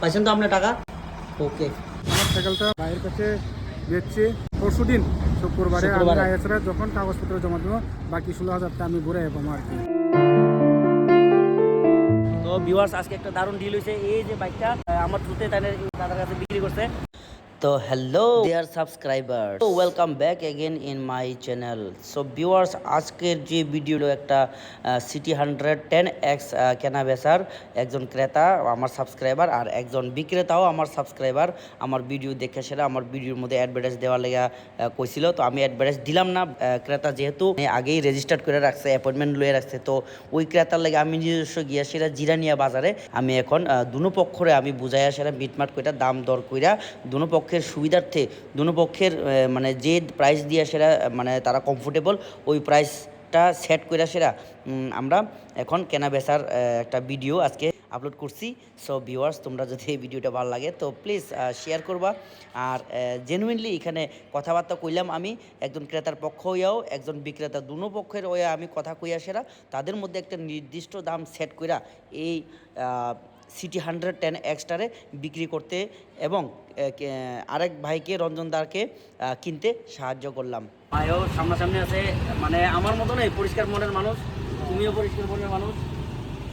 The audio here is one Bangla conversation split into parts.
পাইছেন তো আপনার টাকা? ওকে। আমার সাইকেলটা ভাইয়ের কাছে বেচছি। পরশু দিন শুক্রবারে। আইএসরা যখন কাগজপত্র জমা দেবো বাকি ষোলো হাজারটা আমি ঘুরে যাব আর কি। তো ভিউয়ার্স আজকে একটা দারুণ ডিল হয়েছে এই যে বাইকটা আমার থ্রুতে তাদের দাদার কাছে বিক্রি করছে। তো হ্যালো ডিয়ার সাবস্ক্রাইবার তো welcome back again in my channel so viewers আজকের যে ভিডিও একটা সিটি হান্ড্রেড টেন এক্স কেনা বেচার একজন ক্রেতা, আমার সাবস্ক্রাইবার আর একজন বিক্রেতাও আমার সাবস্ক্রাইবার আমার ভিডিও দেখে সেটা আমার ভিডিওর মধ্যে অ্যাডভার্টাইজ দেওয়ার লেগে কইছিল। তো আমি অ্যাডভার্টাইজ দিলাম না ক্রেতা যেহেতু আগেই রেজিস্টার করে রাখছে অ্যাপয়েন্টমেন্ট লয়ে রাখছে। তো ওই ক্রেতার লাগে আমি নিজস্ব গিয়া সেটা জিরানিয়া বাজারে, আমি এখন দুনো পক্ষরে আমি বুঝাইয়া সেটা মিটমাট কইরা, দাম দর কইরা দুনো পক্ষের সুবিধার্থে দুনো পক্ষের মানে যে প্রাইস দিয়া সেটা মানে তারা কমফোর্টেবল ওই প্রাইসটা সেট কইরা সেটা আমরা এখন কেনা বেচার একটা ভিডিও আজকে আপলোড করছি। সো ভিউয়ার্স তোমরা যদি এই ভিডিওটা ভালো লাগে, তো প্লিজ শেয়ার করবা। আর জেনুইনলি এখানে কথাবার্তা কইলাম আমি, একজন ক্রেতার পক্ষ হইয়াও, একজন বিক্রেতা দুনো পক্ষের হইয়া আমি কথা কইয়া সেরা, তাদের মধ্যে একটা নির্দিষ্ট দাম সেট কইরা এই সিটি হান্ড্রেড টেন এক্সটারে বিক্রি করতে এবং আরেক ভাইকে রঞ্জনদারকে আহ, কিনতে সাহায্য করলাম। ভাইও সামনাসামনি আছে মানে আমার মতো নেই পরিষ্কার মনের মানুষ তুমিও পরিষ্কার মনের মানুষ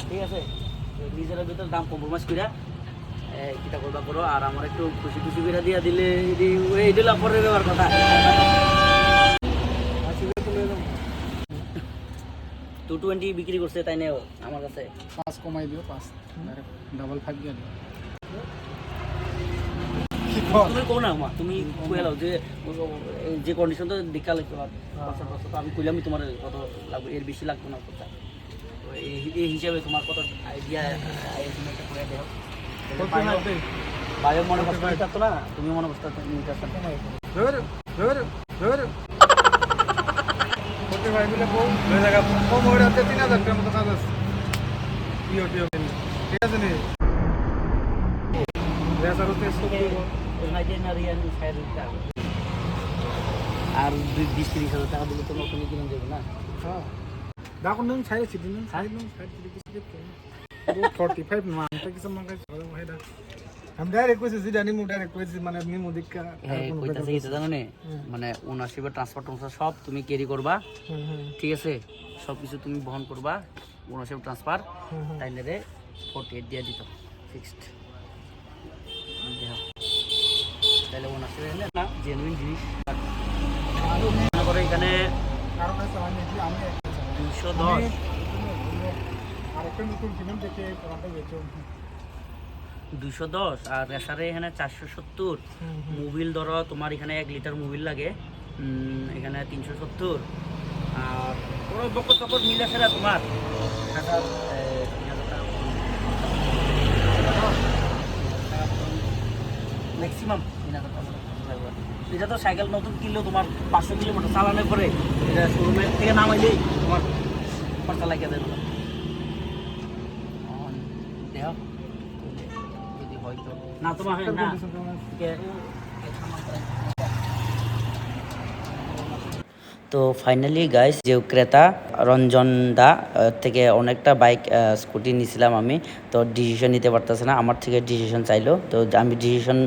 ঠিক আছে? নিজের ভিতরে দাম কম্প্রোমাইজ কইরা কিটা করবা করো আর আমার একটু খুশি খুশি করে দিয়া দিলে এই দিলা পরে ব্যাপার কথা। টু টোয়েন্টি বিক্রি করছে তাই নেও আমার কাছে। কমাই দিও পাঁচ ডাবল ফাইভ দিয়ে দিও। তুমি কো না মা তুমি কয়ে যে যে কন্ডিশন তো দেখা লাগতে পারে আমি কইলামই তোমার কত লাগবে এর বেশি লাগবে না কথা। এই- এই হিসাবে তোমার কত আইডিয়া বাইরে মনে কষ্ট পারতো না? তুমি মনে কষ্ট নিতে পারতো না ধর ধর ধর। ভাই মিলে কম হয়ে জায়গা কম হয়ে যাচ্ছে তিন হাজার টাকার মতো কাগজ। টিও টিও ঠিক আছে নি? আর দুই বিশ তিরিশ হাজার টাকা দিলে তো নতুন কিনে দেবে না? হ্যাঁ। দেখুন তুমি সাইড সিটি তুমি সাইড তুমি সাইড সিটি কিছু ফর্টি ফাইভ মান কিছু মান আমি ডাইরেক্ট কইছি যে জানি ডাইরেক্ট কইছি মানে নিমু দিকা হ্যাঁ কইতাছে কি জানো নে মানে ওনারশিপের ট্রান্সফার ট্রান্সফার সব তুমি ক্যারি করবা। ঠিক আছে? সব কিছু তুমি বহন করবা ওনারশিপ ট্রান্সফার তাইলে রে ফোর্টি এইট দিয়ে দিত ফিক্সড তাহলে ওনারশিপ না জেনুইন জিনিস। করো এখানে কারণ আছে আমি আমি দুইশো দশ। আরেকটা নতুন ফিল্ম দেখে পড়াটা গেছো দুইশো দশ আর রেসারে এখানে চারশো সত্তর। মোবিল ধরো তোমার এখানে এক লিটার মোবিল লাগে এখানে তিনশো সত্তর। আর কোনো বকর চকর মিল আছে না তোমার? ম্যাক্সিমাম। এটা তো সাইকেল নতুন কিনলেও তোমার পাঁচশো কিলোমিটার চালানোর পরে। এটা শোরুমের থেকে নামাইলেই তোমার খরচা লাগিয়ে দেবে না তোমার না। তো ফাইনালি গাইস যে ক্রেতা রঞ্জন দা থেকে অনেকটা বাইক স্কুটি নিয়েছিলাম আমি, তো ডিসিশন নিতে পারতেছে না, আমার থেকে ডিসিশন চাইলো। তো আমি ডিসিশন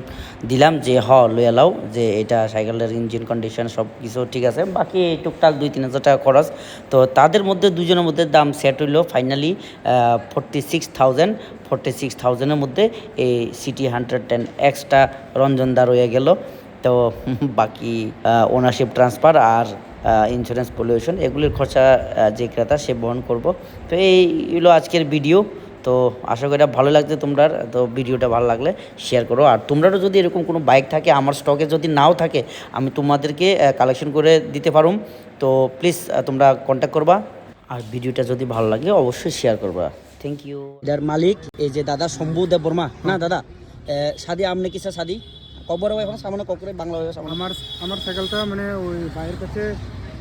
দিলাম যে, হ লইয়া লাও যে এটা সাইকেলের ইঞ্জিন কন্ডিশন সব কিছু ঠিক আছে, বাকি টুকটাক দুই তিন হাজার টাকা খরচ। তো তাদের মধ্যে, দুজনের মধ্যে দাম সেট হইল finally forty six thousand forty six থাউজেন্ডের মধ্যে এই city hundred ten extra Ranjan da রয়ে গেল। তো বাকি ওনারশিপ ট্রান্সফার আর ইন্স্যুরেন্স পলিউশন এগুলির খরচা যে ক্রেতা সে বহন করব। তো এইগুলো আজকের ভিডিও তো আশা করি এটা ভালো লাগছে তোমরা তো ভিডিওটা ভালো লাগলে শেয়ার করো। আর তোমরাও যদি এরকম কোনো বাইক থাকে আমার স্টকে যদি নাও থাকে আমি তোমাদেরকে কালেকশন করে দিতে পারুম। তো প্লিজ তোমরা কন্ট্যাক্ট করবা। আর ভিডিওটা যদি ভালো লাগে অবশ্যই শেয়ার করবা। থ্যাংক ইউ এটার মালিক এই যে দাদা শম্ভু দেব বর্মা। না দাদা সাদি আমনে কিসা সাদি? কবর হয় এখন সামনে ককরে বাংলা হয় আমার আমার সাইকেলটা মানে ওই ভাইয়ের কাছে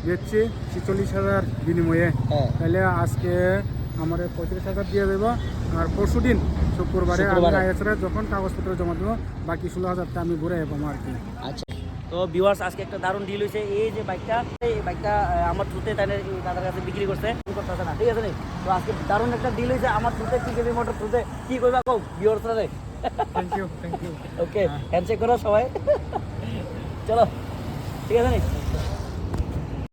বেচছি ছিচল্লিশ হাজার বিনিময়ে। হ্যাঁ। তাহলে আজকে আমার পঁয়ত্রিশ হাজার দিয়ে দেবো আর পরশু দিন শুক্রবারে। আইএসরা যখন কাগজপত্র জমা দেবো বাকি ষোলো হাজারটা আমি ঘুরে যাব আর কি আচ্ছা। তো ভিউয়ার্স আজকে একটা দারুণ ডিল হয়েছে এই যে বাইকটা এই বাইকটা আমার থ্রুতে তাদের দাদার কাছে বিক্রি করছে। করতে আছে না? ঠিক আছে নি? তো আজকে দারুণ একটা ডিল হয়েছে আমার থ্রুতে কি কেবি মোটর থ্রুতে কি করবা কও ভিউয়ার্সরা রে thank you thank you okay handshake করো সবাই। চলো। ঠিক আছে নি?